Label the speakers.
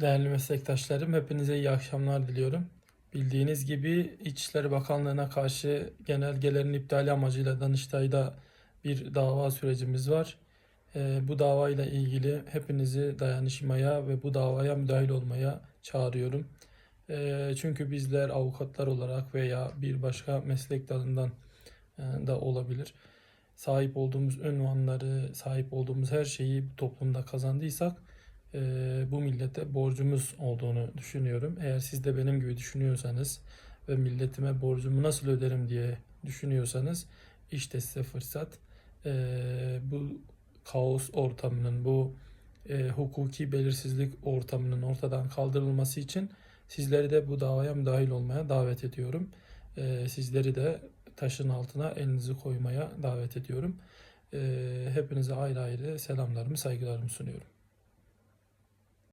Speaker 1: Değerli meslektaşlarım, hepinize iyi akşamlar diliyorum. Bildiğiniz gibi İçişleri Bakanlığı'na karşı genelgelerin iptali amacıyla Danıştay'da bir dava sürecimiz var. Ee, bu davayla ilgili hepinizi dayanışmaya ve bu davaya müdahil olmaya çağırıyorum. Ee, çünkü bizler avukatlar olarak veya bir başka meslek dalından e, da olabilir. Sahip olduğumuz ünvanları, sahip olduğumuz her şeyi bu toplumda kazandıysak e, bu millete borcumuz olduğunu düşünüyorum. Eğer siz de benim gibi düşünüyorsanız ve milletime borcumu nasıl öderim diye düşünüyorsanız işte size fırsat. E, bu kaos ortamının, bu e, hukuki belirsizlik ortamının ortadan kaldırılması için sizleri de bu davaya müdahil olmaya davet ediyorum. E, sizleri de taşın altına elinizi koymaya davet ediyorum. E, hepinize ayrı ayrı selamlarımı, saygılarımı sunuyorum.